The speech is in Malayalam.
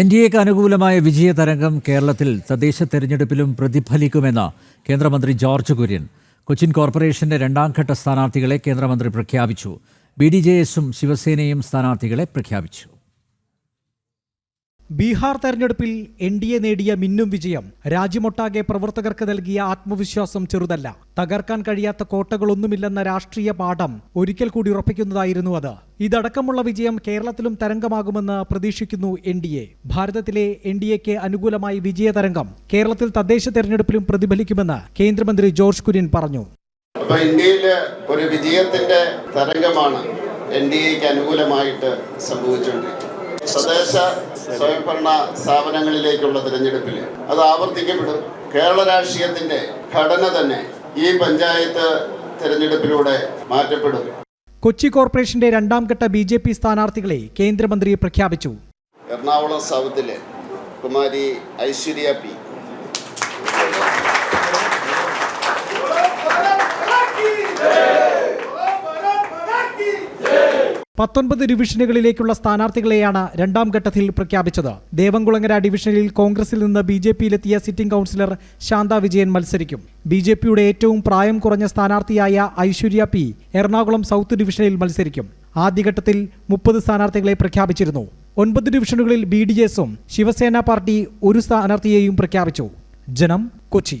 എൻ ഡി എക്ക് അനുകൂലമായ വിജയതരംഗം കേരളത്തിൽ തദ്ദേശ തെരഞ്ഞെടുപ്പിലും പ്രതിഫലിക്കുമെന്ന് കേന്ദ്രമന്ത്രി ജോർജ് കുര്യൻ. കൊച്ചിൻ കോർപ്പറേഷന്റെ രണ്ടാംഘട്ട സ്ഥാനാർത്ഥികളെ കേന്ദ്രമന്ത്രി പ്രഖ്യാപിച്ചു. ബി ഡി ജെ എസും ശിവസേനയും സ്ഥാനാർത്ഥികളെ പ്രഖ്യാപിച്ചു. ബീഹാർ തെരഞ്ഞെടുപ്പിൽ എൻ ഡി എ നേടിയ മിന്നും വിജയം രാജ്യമൊട്ടാകെ പ്രവർത്തകർക്ക് നൽകിയ ആത്മവിശ്വാസം ചെറുതല്ല. തകർക്കാൻ കഴിയാത്ത കോട്ടകളൊന്നുമില്ലെന്ന രാഷ്ട്രീയ പാഠം ഒരിക്കൽ കൂടി ഉറപ്പിക്കുന്നതായിരുന്നു അത്. ഇതടക്കമുള്ള വിജയം കേരളത്തിലും തരംഗമാകുമെന്ന് പ്രതീക്ഷിക്കുന്നു എൻ ഡി എ. ഭാരതത്തിലെ എൻ ഡി എക്ക് അനുകൂലമായി വിജയതരംഗം കേരളത്തിൽ തദ്ദേശ തെരഞ്ഞെടുപ്പിലും പ്രതിഫലിക്കുമെന്ന് കേന്ദ്രമന്ത്രി ജോർജ് കുര്യൻ പറഞ്ഞു. അപ്പൊ ഇന്ത്യയിലെ ഒരു വിജയത്തിന്റെ തരംഗമാണ് എൻ ഡി എക്ക് അനുകൂലമായിട്ട് സംഭവിച്ചുകൊണ്ടിരിക്കുന്നത്. തദ്ദേശ സ്വയംഭരണ സ്ഥാപനങ്ങളിലേക്കുള്ള തിരഞ്ഞെടുപ്പിൽ അത് ആവർത്തിക്കപ്പെടും. കേരള രാഷ്ട്രീയത്തിന്റെ ഘടന തന്നെ ഈ പഞ്ചായത്ത് തിരഞ്ഞെടുപ്പിലൂടെ മാറ്റപ്പെടും. കൊച്ചി കോർപ്പറേഷന്റെ രണ്ടാം ഘട്ട ബി ജെ പി സ്ഥാനാർത്ഥികളെ കേന്ദ്രമന്ത്രി പ്രഖ്യാപിച്ചു. എറണാകുളം സൗത്തിലെ കുമാരി ഐശ്വര്യ പി. പത്തൊൻപത് ഡിവിഷനുകളിലേക്കുള്ള സ്ഥാനാർത്ഥികളെയാണ് രണ്ടാം ഘട്ടത്തിൽ പ്രഖ്യാപിച്ചത്. ദേവംകുളങ്ങര ഡിവിഷനിൽ കോൺഗ്രസിൽ നിന്ന് ബി ജെ പിയിലെത്തിയ സിറ്റിംഗ് കൗൺസിലർ ശാന്ത വിജയൻ മത്സരിക്കും. ബി ജെ പിയുടെ ഏറ്റവും പ്രായം കുറഞ്ഞ സ്ഥാനാർത്ഥിയായ ഐശ്വര്യ പി എറണാകുളം സൗത്ത് ഡിവിഷനിൽ മത്സരിക്കും. ആദ്യഘട്ടത്തിൽ മുപ്പത് സ്ഥാനാർത്ഥികളെ പ്രഖ്യാപിച്ചിരുന്നു. ഒൻപത് ഡിവിഷനുകളിൽ ബി ഡി എസും ശിവസേന പാർട്ടി ഒരു സ്ഥാനാർത്ഥിയെയും പ്രഖ്യാപിച്ചു. ജനം കൊച്ചി.